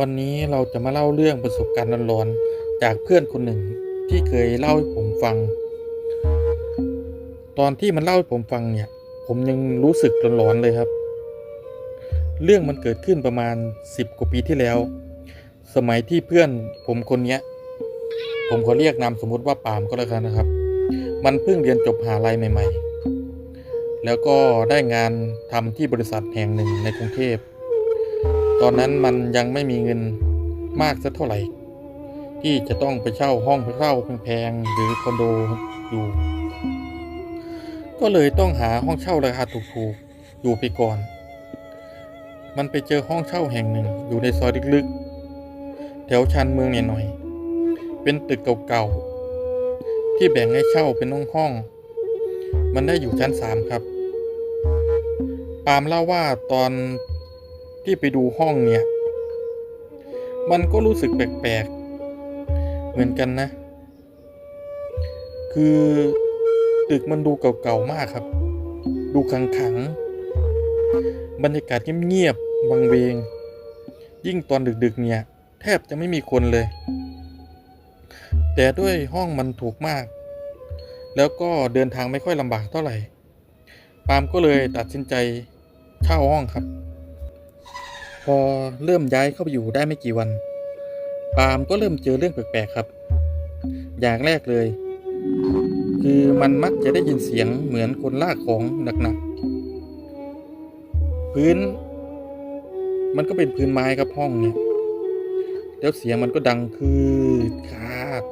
วันนี้เราจะมาเล่าเรื่องประสบการณ์ร้อนๆจากเพื่อนคนหนึ่งที่เคยเล่าให้ผมฟัง ตอนที่มันเล่าให้ผมฟังเนี่ย ผมยังรู้สึกร้อนๆเลยครับ เรื่องมันเกิดขึ้นประมาณสิบกว่าปีที่แล้ว สมัยที่เพื่อนผมคนเนี้ย ผมขอเรียกนามสมมุติว่าปามก็แล้วกันนะครับ มันเพิ่งเรียนจบหาลัยใหม่ ๆ แล้วก็ได้งานทำที่บริษัทแห่งหนึ่งในกรุงเทพ ตอนนั้นมันยังไม่มีเงินมากสักเท่าไหร่ ที่จะต้องไปเช่าห้องไปเช่าแพงๆหรือคอนโดอยู่ ก็เลยต้องหาห้องเช่าราคาถูกๆอยู่ไปก่อน มันไปเจอห้องเช่าแห่งหนึ่งอยู่ในซอยลึกๆ แถวชานเมืองหน่อยๆเป็นตึกเก่าๆ ที่แบ่งให้เช่าเป็นห้องๆมันได้อยู่ชั้นสามครับ ปาล์มเล่าว่าตอน ที่ไปดูห้องเนี่ย มันก็รู้สึกแปลกๆ เหมือนกันนะ คือตึกมันดูเก่าๆมากครับ ดูขังๆ บรรยากาศเงียบๆวังเวง ยิ่งตอนดึกๆเนี่ย แทบจะไม่มีคนเลย แต่ด้วยห้องมันถูกมาก แล้วก็เดินทางไม่ค่อยลำบากเท่าไหร่ ปาล์มก็เลยตัดสินใจเช่าห้องครับ พอเริ่มย้ายเข้าไปอยู่ได้ไม่กี่วัน ปาล์มก็เริ่มเจอเรื่องแปลกๆครับ อย่างแรกเลย คือมันมักจะได้ยินเสียงเหมือนคนลากของหนักๆ พื้น มันก็เป็นพื้นไม้ครับห้องเนี่ยแล้วเสียงมันก็ดังคือขาด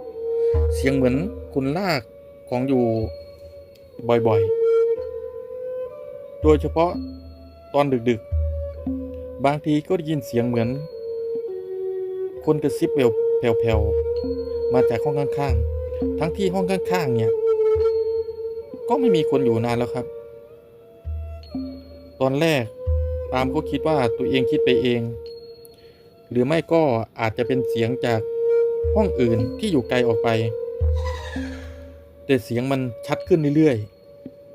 เสียงเหมือนคนลากของอยู่บ่อยๆ โดยเฉพาะตอนดึกๆ บางทีก็ได้ยินเสียงเหมือน คนกระซิบแผ่วๆมาจากห้องข้างๆ ทั้งที่ห้องข้างๆ เนี่ย ก็ไม่มีคนอยู่นานแล้วครับ ตอนแรกปามก็คิดว่าตัวเองคิดไปเอง หรือไม่ก็อาจจะเป็นเสียงจากห้องอื่นที่อยู่ไกลออกไป แต่เสียงมันชัดขึ้นเรื่อย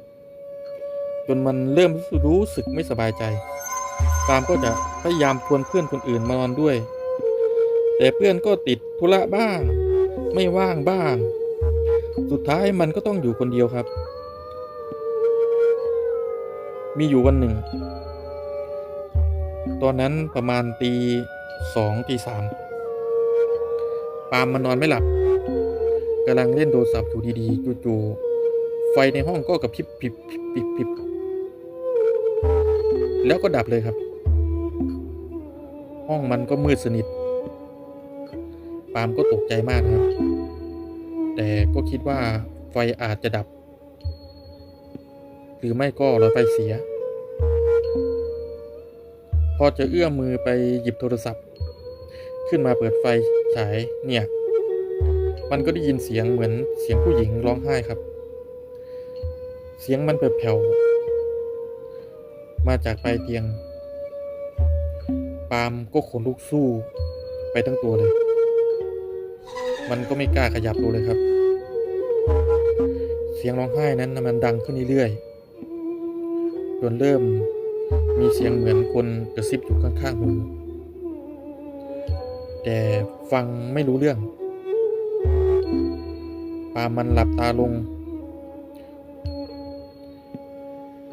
ๆ จนมันเริ่มรู้สึกไม่สบายใจ ปาล์มก็จะพยายามชวนเพื่อนคนอื่นมานอนด้วย แต่เพื่อนก็ติดธุระบ้าง ไม่ว่างบ้าง สุดท้ายมันก็ต้องอยู่คนเดียวครับ มีอยู่วันหนึ่ง ตอนนั้นประมาณตีสองตีสามปาล์มมันนอนไม่หลับกำลังเล่นโทรศัพท์อยู่ดีๆจู่ๆไฟในห้องก็กระพริบพริบพริบพริบพริบแล้วก็ดับเลยครับ ห้องมันก็มืดสนิท ปามก็ตกใจมากนะครับ แต่ก็คิดว่าไฟอาจจะดับ หรือไม่ก็หลอดไฟเสีย พอจะเอื้อมมือไปหยิบโทรศัพท์ ขึ้นมาเปิดไฟฉายเนี่ย มันก็ได้ยินเสียงเหมือนเสียงผู้หญิงร้องไห้ครับ เสียงมันแผ่วๆมาจากปลายเตียง ปาล์มก็ขนลุกสู้ไปทั้งตัวเลย มันก็ไม่กล้าขยับตัวเลยครับ เสียงร้องไห้นั้นมันดังขึ้นเรื่อยๆจนเริ่มมีเสียงเหมือนคนกระซิบอยู่ข้างๆหูแต่ฟังไม่รู้เรื่อง ปาล์มมันหลับตาลง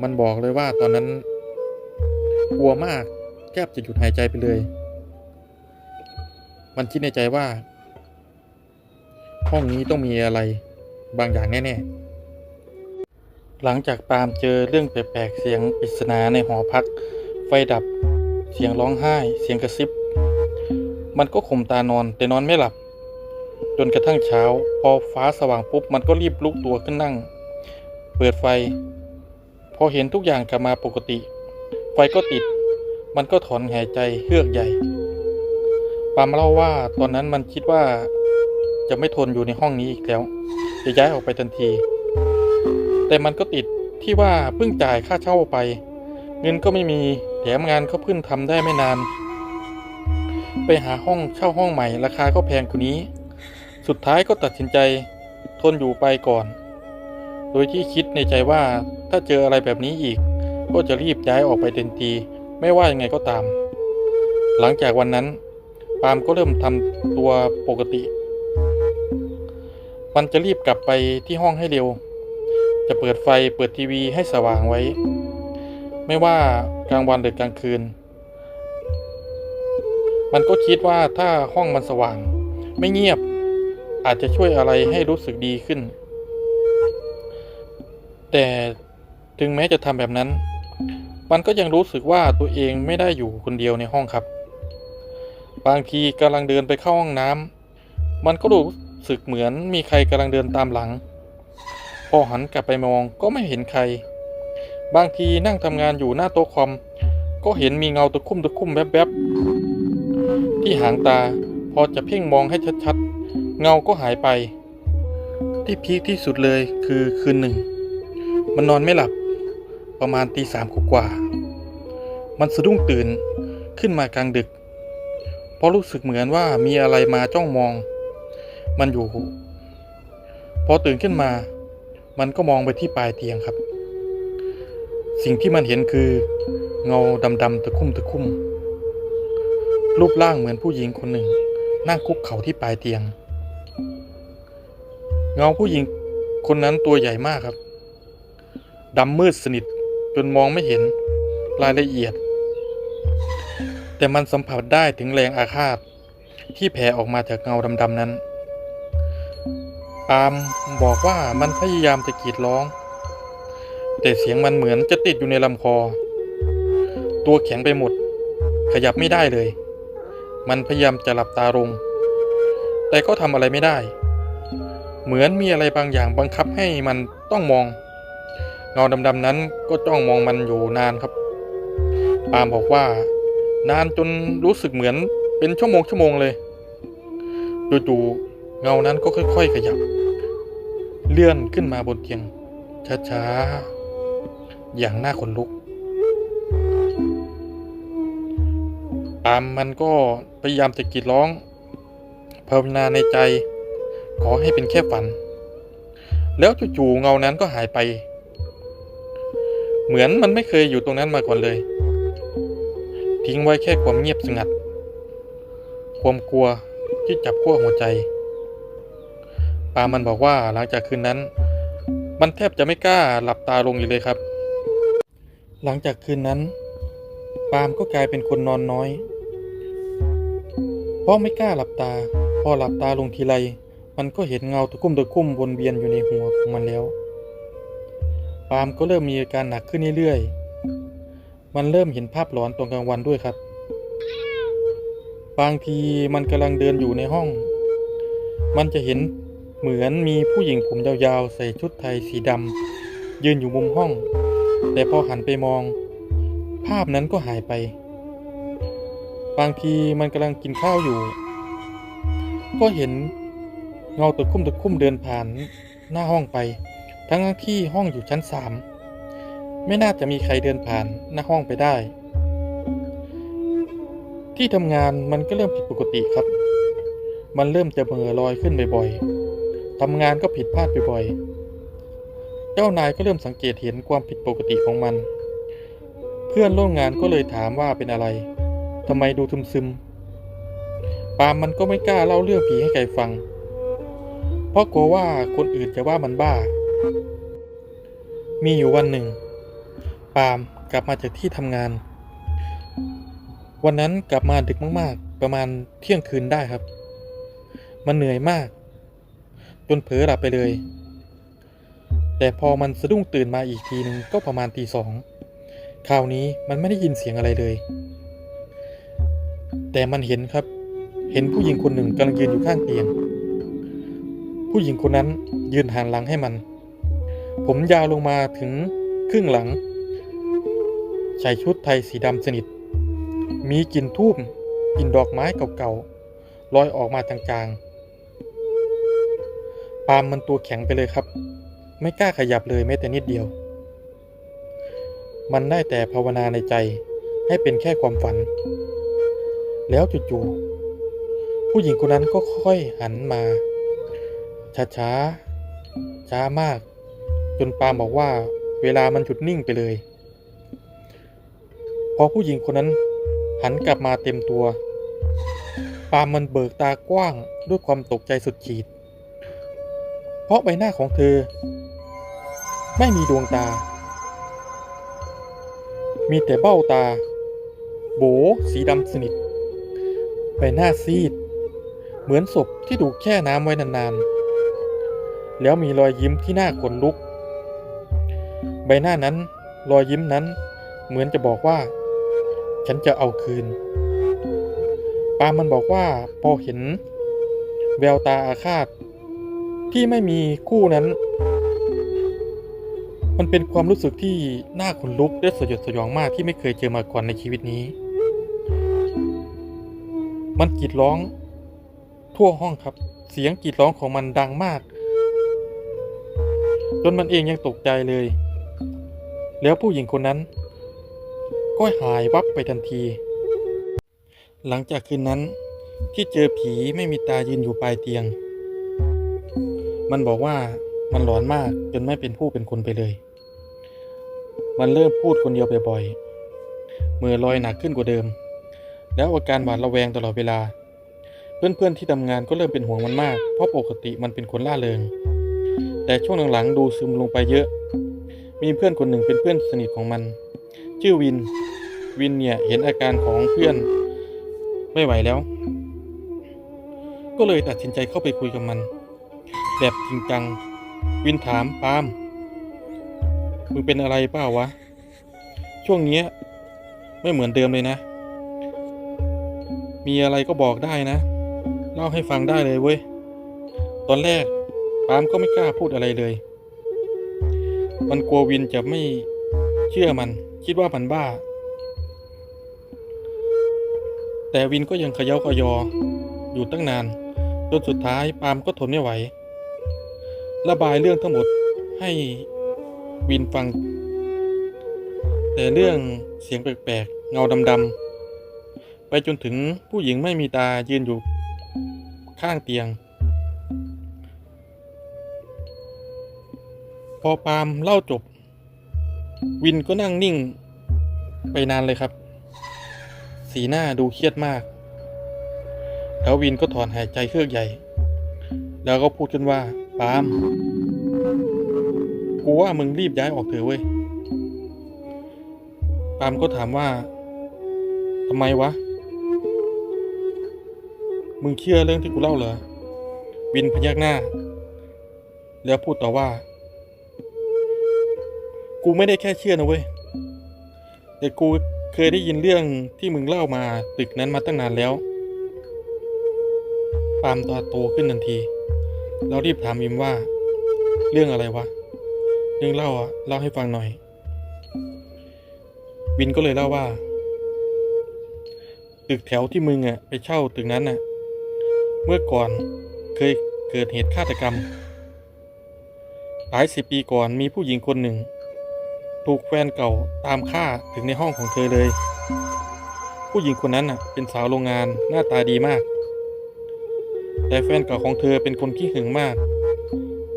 มันบอกเลยว่าตอนนั้นกลัวมาก แทบจะหยุดหายใจไปเลย มันคิดในใจว่า ห้องนี้ต้องมีอะไรบางอย่างแน่ๆ หลังจากปาล์มเจอเรื่องแปลกๆ เสียงปริศนาในหอพัก ไฟดับ เสียงร้องไห้ เสียงกระซิบ มันก็ข่มตานอนแต่นอนไม่หลับ จนกระทั่งเช้า พอฟ้าสว่างปุ๊บ มันก็รีบลุกตัวขึ้นนั่ง เปิดไฟ พอเห็นทุกอย่างกลับมาปกติ ไฟก็ติด มันก็ถอนหายใจเฮือกใหญ่ปามเล่าว่าตอนนั้นมันคิดว่าจะไม่ทนอยู่ในห้องนี้อีกแล้ว จะย้ายออกไปทันที แต่มันก็ติดที่ว่าเพิ่งจ่ายค่าเช่าไป เงินก็ไม่มีแถมงานก็เพิ่งทำได้ไม่นาน ไปหาห้องเช่าห้องใหม่ ราคาก็แพงกว่านี้ สุดท้ายก็ตัดสินใจทนอยู่ไปก่อน โดยที่คิดในใจว่าถ้าเจออะไรแบบนี้อีก ก็จะรีบย้ายออกไปเต็มที ไม่ว่ายังไงก็ตาม หลังจากวันนั้น ปาล์มก็เริ่มทำตัวปกติ มันจะรีบกลับไปที่ห้องให้เร็ว จะเปิดไฟเปิดทีวีให้สว่างไว้ ไม่ว่ากลางวันหรือกลางคืน มันก็คิดว่าถ้าห้องมันสว่าง ไม่เงียบ อาจจะช่วยอะไรให้รู้สึกดีขึ้น แต่ถึงแม้จะทำแบบนั้น มันก็ยังรู้สึกว่าตัวเองไม่ได้อยู่คนเดียวในห้องครับ บางทีกำลังเดินไปเข้าห้องน้ำมันก็รู้สึกเหมือนมีใครกำลังเดินตามหลัง พอหันกลับไปมองก็ไม่เห็นใคร บางทีนั่งทำงานอยู่หน้าโต๊ะคอม ก็เห็นมีเงาตะคุ่มตะคุ่มแวบๆที่หางตาพอจะเพ่งมองให้ชัดๆ เงาก็หายไป ที่พีคที่สุดเลยคือคืนหนึ่ง มันนอนไม่หลับ ประมาณตีสามกว่า มันสะดุ้งตื่นขึ้นมากลางดึก เพราะรู้สึกเหมือนว่ามีอะไรมาจ้องมอง มันอยู่ พอตื่นขึ้นมา มันก็มองไปที่ปลายเตียงครับ สิ่งที่มันเห็นคือ เงาดำๆตะคุ่มตะคุ่ม รูปร่างเหมือนผู้หญิงคนหนึ่ง นั่งคุกเข่าที่ปลายเตียง เงาผู้หญิงคนนั้นตัวใหญ่มากครับดำมืดสนิท จนมองไม่เห็นรายละเอียด แต่มันสัมผัสได้ถึงแรงอาฆาต ที่แผ่ออกมาจากเงาดำๆนั้นปามบอกว่ามันพยายามจะกรีดร้อง แต่เสียงมันเหมือนจะติดอยู่ในลำคอ ตัวแข็งไปหมด ขยับไม่ได้เลย มันพยายามจะหลับตาลง แต่ก็ทำอะไรไม่ได้ เหมือนมีอะไรบางอย่างบังคับให้มันต้องมอง เงาดำๆนั้นก็จ้องมองมันอยู่นานครับ ปามบอกว่า นานจนรู้สึกเหมือนเป็นชั่วโมงชั่วโมงเลยจู่ๆเงานั้นก็ค่อย ๆ ขยับ เลื่อนขึ้นมาบนเตียงช้าๆอย่างน่าขนลุก ปามมันก็พยายามจะกรีดร้องภาวนาในใจ ขอให้เป็นแค่ฝัน แล้วจู่ๆเงานั้นก็หายไป เหมือนมันไม่เคยอยู่ตรงนั้นมาก่อนเลย ทิ้งไว้แค่ความเงียบสงัด ความกลัวที่จับขั้วหัวใจปามันบอกว่าหลังจากคืนนั้น มันแทบจะไม่กล้าหลับตาลงเลยครับ หลังจากคืนนั้น ปาล์มก็กลายเป็นคนนอนน้อย เพราะไม่กล้าหลับตา พอหลับตาลงทีไร มันก็เห็นเงาตะคุ่มตะคุ่มวนเวียนอยู่ในหัวของมันแล้ว ปาล์มก็เริ่มมีอาการหนักขึ้นเรื่อยๆ มันเริ่มเห็นภาพหลอนตอนกลางวันด้วยครับ บางทีมันกำลังเดินอยู่ในห้อง มันจะเห็นเหมือนมีผู้หญิงผมยาวๆ ใส่ชุดไทยสีดำยืนอยู่มุมห้อง แต่พอหันไปมอง ภาพนั้นก็หายไป บางทีมันกำลังกินข้าวอยู่ ก็เห็นเงาตะคุ่มตะคุ่มเดินผ่านหน้าห้องไป ทั้งที่ห้องอยู่ชั้นสามไม่น่าจะมีใครเดินผ่านหน้าห้องไปได้ ที่ทำงานมันก็เริ่มผิดปกติครับ มันเริ่มจะเบลอลอยขึ้นบ่อยๆทำงานก็ผิดพลาดบ่อยๆ เจ้านายก็เริ่มสังเกตเห็นความผิดปกติของมัน เพื่อนร่วมงานก็เลยถามว่าเป็นอะไรทำไมดูซึมๆปาล์มมันก็ไม่กล้าเล่าเรื่องผีให้ใครฟัง เพราะกลัวว่าคนอื่นจะว่ามันบ้า มีอยู่วันหนึ่ง ปาล์มกลับมาจากที่ทำงาน วันนั้นกลับมาดึกมากๆ ประมาณเที่ยงคืนได้ครับ มันเหนื่อยมาก จนเผลอหลับไปเลย แต่พอมันสะดุ้งตื่นมาอีกทีหนึ่งก็ประมาณตีสองคราวนี้มันไม่ได้ยินเสียงอะไรเลย แต่มันเห็นครับ เห็นผู้หญิงคนหนึ่งกำลังยืนอยู่ข้างเตียง ผู้หญิงคนนั้นยืนหันหลังให้มัน ผมยาวลงมาถึงครึ่งหลัง ใส่ชุดไทยสีดำสนิท มีกลิ่นทูบกลิ่นดอกไม้เก่าๆลอยออกมาจางๆ ปาล์มมันตัวแข็งไปเลยครับ ไม่กล้าขยับเลยแม้แต่นิดเดียว มันได้แต่ภาวนาในใจให้เป็นแค่ความฝัน แล้วจู่ๆผู้หญิงคนนั้นก็ค่อยหันมา ช้าๆช้ามาก จนปาล์มบอกว่าเวลามันหยุดนิ่งไปเลย พอผู้หญิงคนนั้นหันกลับมาเต็มตัว ปาล์มมันเบิกตากว้างด้วยความตกใจสุดขีด เพราะใบหน้าของเธอ ไม่มีดวงตา มีแต่เบ้าตา โบสีดำสนิท ใบหน้าซีด เหมือนศพที่ถูกแช่น้ำไว้นานๆ แล้วมีรอยยิ้มที่หน่าขนลุก ใบหน้านั้นรอยยิ้มนั้น เหมือนจะบอกว่า ฉันจะเอาคืน ปามมันบอกว่าพอเห็น แววตาอาฆาต ที่ไม่มีคู่นั้น มันเป็นความรู้สึกที่น่าขนลุกและสยดสยองมากที่ไม่เคยเจอมาก่อนในชีวิตนี้ มันกรีดร้อง ทั่วห้องครับ เสียงกรีดร้องของมันดังมากจนมันเองยังตกใจเลย แล้วผู้หญิงคนนั้น ก็หายวับไปทันที หลังจากคืนนั้นที่เจอผีไม่มีตายืนอยู่ปลายเตียง มันบอกว่ามันหลอนมากจนไม่เป็นผู้เป็นคนไปเลย มันเริ่มพูดคนเดียวบ่อยๆมือลอยหนักขึ้นกว่าเดิม แล้วอาการหวาดระแวงตลอดเวลา เพื่อนๆที่ทำงานก็เริ่มเป็นห่วงมันมาก เพราะปกติมันเป็นคนล่าเริง แต่ช่วงหลังๆดูซึมลงไปเยอะ มีเพื่อนคนหนึ่งเป็นเพื่อนสนิทของมัน ชื่อวิน วินเนี่ยเห็นอาการของเพื่อนไม่ไหวแล้ว ก็เลยตัดสินใจเข้าไปคุยกับมัน แบบจริงจัง วินถามปาล์มมึงเป็นอะไรเปล่าวะ ช่วงเนี้ยไม่เหมือนเดิมเลยนะ มีอะไรก็บอกได้นะ เล่าให้ฟังได้เลยเว้ย ตอนแรกปาล์มก็ไม่กล้าพูดอะไรเลย มันกลัววินจะไม่เชื่อมัน คิดว่ามันบ้า แต่วินก็ยังเขย้าขยอ อยู่ตั้งนาน จนสุดท้ายปาล์มก็ทนไม่ไหว ระบายเรื่องทั้งหมดให้วินฟัง แต่เรื่องเสียงแปลกๆ เงาดำๆ ไปจนถึงผู้หญิงไม่มีตายืนอยู่ข้างเตียง พอปาล์มเล่าจบ วินก็นั่งนิ่ง ไปนานเลยครับ สีหน้าดูเครียดมาก แล้ววินก็ถอนหายใจเครือกใหญ่ แล้วก็พูดขึ้นว่า ปาล์มกูว่ามึงรีบย้ายออกเถอะเว้ย ปาล์มก็ถามว่าทำไมวะ มึงเชื่อเรื่องที่กูเล่าเหรอ วินพยักหน้า แล้วพูดต่อว่า กูไม่ได้แค่เชื่อนะเว้ยแต่กูเคยได้ยินเรื่องที่มึงเล่ามาตึกนั้นมาตั้งนานแล้วปาล์มตาโตขึ้นทันทีแล้วรีบถามวิมว่า เรื่องอะไรวะ เรื่องเล่าอะเล่าให้ฟังหน่อย วินก็เลยเล่าว่า ตึกแถวที่มึงอะไปเช่าตึกนั้นน่ะเมื่อก่อนเคยเกิดเหตุฆาตกรรม หลายสิบปีก่อนมีผู้หญิงคนหนึ่ง ถูกแฟนเก่าตามฆ่าถึงในห้องของเธอเลย ผู้หญิงคนนั้นน่ะเป็นสาวโรงงานหน้าตาดีมาก แต่แฟนเก่าของเธอเป็นคนขี้หึงมาก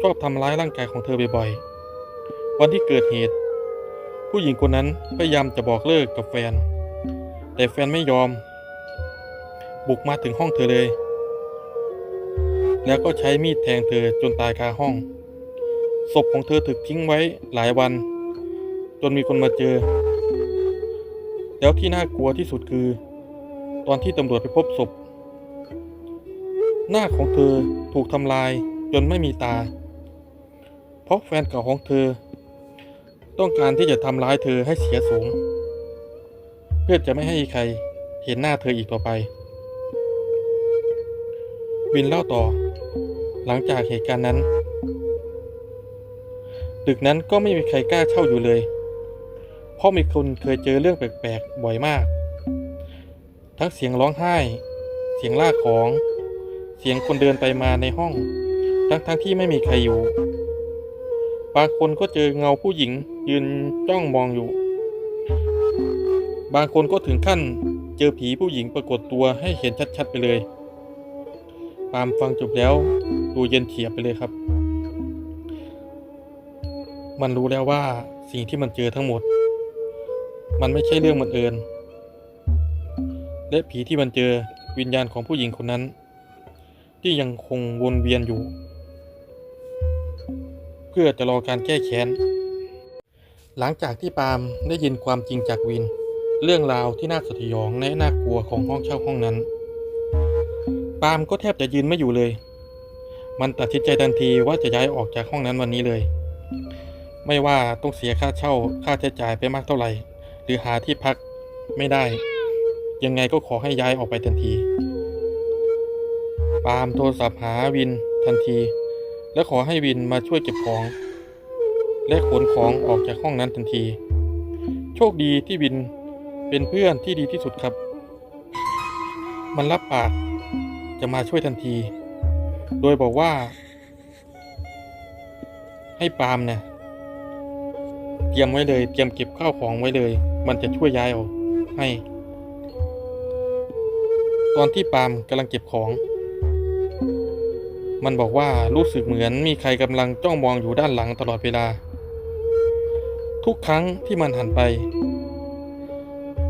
ชอบทำร้ายร่างกายของเธอบ่อยๆ วันที่เกิดเหตุ ผู้หญิงคนนั้นพยายามจะบอกเลิกกับแฟน แต่แฟนไม่ยอม บุกมาถึงห้องเธอเลย แล้วก็ใช้มีดแทงเธอจนตายคาห้องศพของเธอถูกทิ้งไว้หลายวัน จนมีคนมาเจอ แล้วที่น่ากลัวที่สุดคือ ตอนที่ตำรวจไปพบศพ หน้าของเธอถูกทำลายจนไม่มีตา เพราะแฟนเก่าของเธอ ต้องการที่จะทำร้ายเธอให้เสียสงเพื่อจะไม่ให้ใครเห็นหน้าเธออีกต่อไป วินเล่าต่อ หลังจากเหตุการณ์นั้น ตึกนั้นก็ไม่มีใครกล้าเช่าอยู่เลย เพราะมีคนเคยเจอเรื่องแปลกๆบ่อยมาก ทั้งเสียงร้องไห้ เสียงลากของ เสียงคนเดินไปมาในห้อง ทั้งๆทที่ไม่มีใครอยู่ บางคนก็เจอเงาผู้หญิงยืนจ้องมองอยู่ บางคนก็ถึงขั้นเจอผีผู้หญิงปรากฏตัวให้เห็นชัดๆไปเลย ปาล์มฟังจบแล้วดูเย็นเฉียบไปเลยครับ มันรู้แล้วว่าสิ่งที่มันเจอทั้งหมด มันไม่ใช่เรื่องบังเอิญ และผีที่มันเจอวิญญาณของผู้หญิงคนนั้น ที่ยังคงวนเวียนอยู่ เพื่อจะรอการแก้แค้น หลังจากที่ปาล์มได้ยินความจริงจากวิน เรื่องราวที่น่าสยองและน่ากลัวของห้องเช่าห้องนั้น ปาล์มก็แทบจะยืนไม่อยู่เลย มันตัดสินใจทันทีว่าจะย้ายออกจากห้องนั้นวันนี้เลย ไม่ว่าต้องเสียค่าเช่าค่าใช้จ่ายไปมากเท่าไหร่ หรือหาที่พักไม่ได้ ยังไงก็ขอให้ย้ายออกไปทันที ปาล์มโทรศัพท์หาวินทันที และขอให้วินมาช่วยเก็บของ และขนของออกจากห้องนั้นทันที โชคดีที่วินเป็นเพื่อนที่ดีที่สุดครับ มันรับปากจะมาช่วยทันที โดยบอกว่า ให้ปาล์มเนี่ยเตรียมไว้เลย เตรียมเก็บข้าวของไว้เลย มันจะช่วยย้ายเอาให้ ตอนที่ปาล์มกำลังเก็บของ มันบอกว่ารู้สึกเหมือนมีใครกำลังจ้องมองอยู่ด้านหลังตลอดเวลา ทุกครั้งที่มันหันไป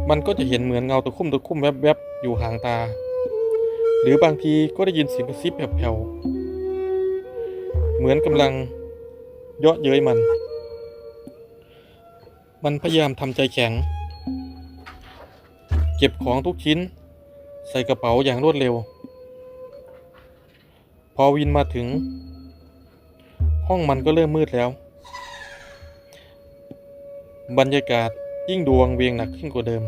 มันก็จะเห็นเหมือนเงาตะคุ่มตะคุ่มแวบๆอยู่ห่างตา หรือบางทีก็ได้ยินเสียงกระซิบแผ่วๆเหมือนกำลังเยาะเย้ยมัน มันพยายามทำใจแข็ง เก็บของทุกชิ้น ใส่กระเป๋าอย่างรวดเร็ว พอวินมาถึง ห้องมันก็เริ่มมืดแล้ว บรรยากาศยิ่งดวงเวียงหนักขึ้นกว่าเดิม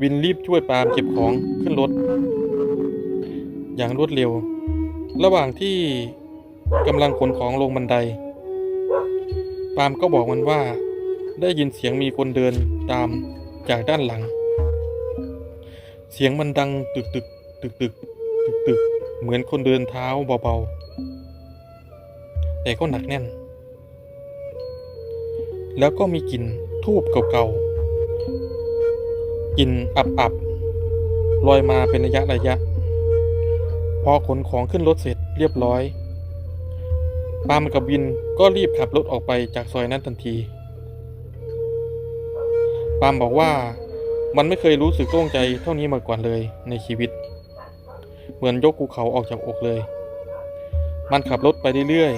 วินรีบช่วยปาล์มเก็บของขึ้นรถ อย่างรวดเร็ว ระหว่างที่กำลังขนของลงบันได ปาล์มก็บอกมันว่า ได้ยินเสียงมีคนเดินตามจากด้านหลัง เสียงมันดังตึกตึกตึกตึกตึกตึกเหมือนคนเดินเท้าเบาๆ แต่ก็หนักแน่น แล้วก็มีกลิ่นทูบเก่าๆกลิ่นอับๆลอยมาเป็นระยะระยะ พอขนของขึ้นรถเสร็จเรียบร้อย ปามกับวินก็รีบขับรถออกไปจากซอยนั้นทันที ปาล์มบอกว่ามันไม่เคยรู้สึกโล่งใจเท่านี้มาก่อนเลยในชีวิต เหมือนยกภูเขาออกจากอกเลย มันขับรถไปเรื่อย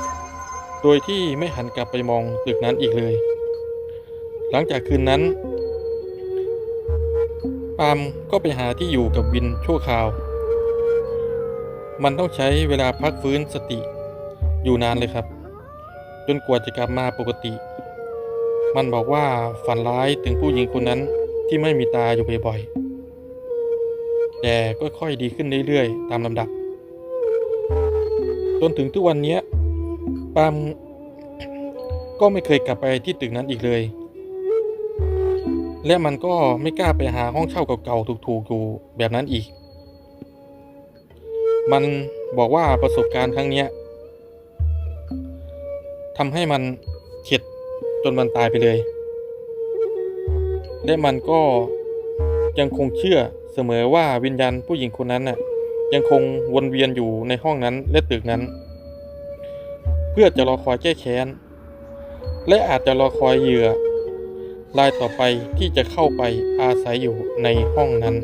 ๆ โดยที่ไม่หันกลับไปมองตึกนั้นอีกเลย หลังจากคืนนั้น ปาล์มก็ไปหาที่อยู่กับวินชั่วคราว มันต้องใช้เวลาพักฟื้นสติอยู่นานเลยครับ จนกว่าจะกลับมาปกติ มันบอกว่าฝันร้ายถึงผู้หญิงคนนั้นที่ไม่มีตาอยู่บ่อยๆ แต่ก็ค่อยดีขึ้นเรื่อยๆ ตามลำดับ จนถึงทุกวันนี้ปามก็ไม่เคยกลับไปที่ตึกนั้นอีกเลย และมันก็ไม่กล้าไปหาห้องเช่าเก่าๆ ถูกๆ อยู่แบบนั้นอีก มันบอกว่าประสบการณ์ครั้งนี้ทำให้มันเข็ด จนมันตายไปเลย และมันก็ยังคงเชื่อเสมอว่าวิญญาณผู้หญิงคนนั้นน่ะยังคงวนเวียนอยู่ในห้องนั้นและตึกนั้น เพื่อจะรอคอยแก้แค้น และอาจจะรอคอยเหยื่อรายต่อไปที่จะเข้าไปอาศัยอยู่ในห้องนั้น